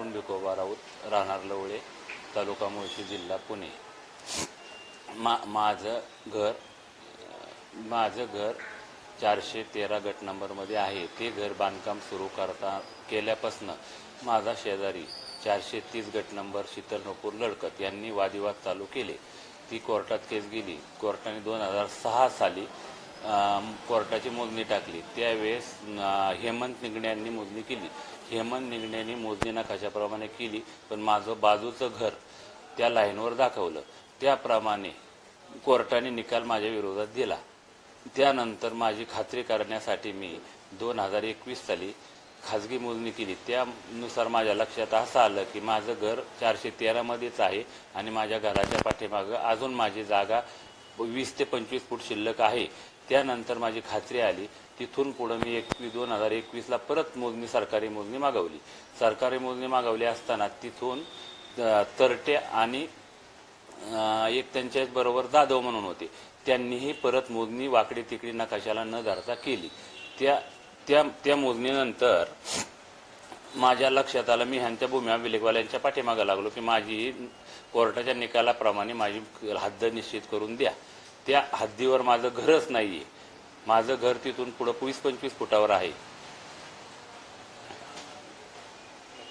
अरुण भिकोबा राऊत राहणार लवळे तालुका मुळशी जिल्हा पुणे. मा माझं घर माझं घर चारशे तेरा गट नंबरमध्ये आहे. ते घर बांधकाम सुरू करता केल्यापासनं माझा शेजारी चारशे तीस गट नंबर शीतल नपूर लडकत यांनी वादिवाद चालू केले. ती कोर्टात केस गेली. कोर्टाने दोन हजार सहा साली कोर्टाची मोजणी टाकली. त्यावेळेस हेमंत निगणे यांनी मोजणी केली. हेमंत निगण्यांनी मोजणी नकाशाप्रमाणे केली पण माझं बाजूचं घर त्या लाईनवर दाखवलं. त्याप्रमाणे कोर्टाने निकाल माझ्या विरोधात दिला. त्यानंतर माझी खात्री करण्यासाठी मी दोन हजार एकवीस साली खाजगी मोजणी केली. त्यानुसार माझ्या लक्षात असं आलं की माझं घर चारशे तेरामध्येच आहे आणि माझ्या घराच्या पाठीमागं अजून माझी जागा वीस ते पंचवीस फूट शिल्लक आहे. त्यानंतर माझी खात्री आली. तिथून पुढं मी एकवीस दोन हजार एकवीसला परत मोजणी सरकारी मोजणी मागवली. सरकारी मोजणी मागवली असताना तिथून तरटे आणि एक त्यांच्याबरोबर जाधव म्हणून होते. त्यांनीही परत मोजणी वाकडी तिकडी नकाशाला न धरता केली. त्या त्या त्या मोजणीनंतर माझ्या लक्षात आलं मी ह्यांच्या भूम्या विलेखवाल्यांच्या पाठीमागं लागलो की माझी कोर्टाच्या निकालाप्रमाणे माझी हद्द निश्चित करून द्या. त्या हद्दीवर माझं घरच नाहीये माझं घर तिथून पुढं वीस पंचवीस फुटावर आहे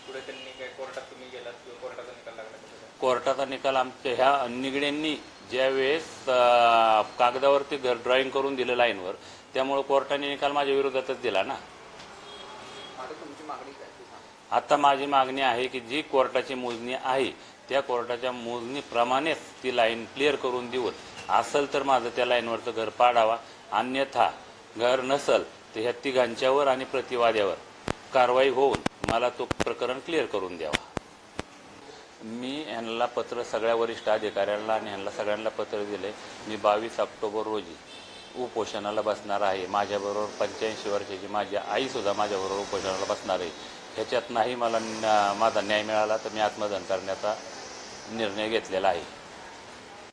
पुढे त्यांनी काय कोर्टात तुम्ही गेलात किंवा कोर्टाचा निकाल लागला कसं काय? कोर्टाचा निकाल आमच्या ह्या निगड्यांनी ज्यावेळेस अं, कागदावरती घर ड्रॉइंग करून दिलं लाईनवर त्यामुळे कोर्टाने निकाल माझ्या विरोधातच दिला ना आता तुमची मागणी काय ती सांगा. आता माझी मागणी आहे की जी कोर्टाची मोजणी आहे त्या कोर्टाच्या मोजणीप्रमाणेच ती लाईन क्लिअर करून देऊन असल तर माझं त्या लाईनवरचं घर पाडावा. अन्यथा घर नसल तर ह्या तिघांच्यावर आणि प्रतिवाद्यावर कारवाई होऊन मला तो प्रकरण क्लिअर करून द्यावा. मी ह्यांना पत्र सगळ्या वरिष्ठ अधिकाऱ्यांना आणि ह्यांना सगळ्यांना पत्र दिले मी बावीस ऑक्टोबर रोजी उपोषणाला बसणार आहे. माझ्याबरोबर पंच्याऐंशी वर्षाची माझी आईसुद्धा माझ्याबरोबर उपोषणाला बसणार आहे. ह्याच्यात नाही मला माझा न्याय मिळाला तर मी आत्मदहन करण्याचा निर्णय घेतलेला आहे.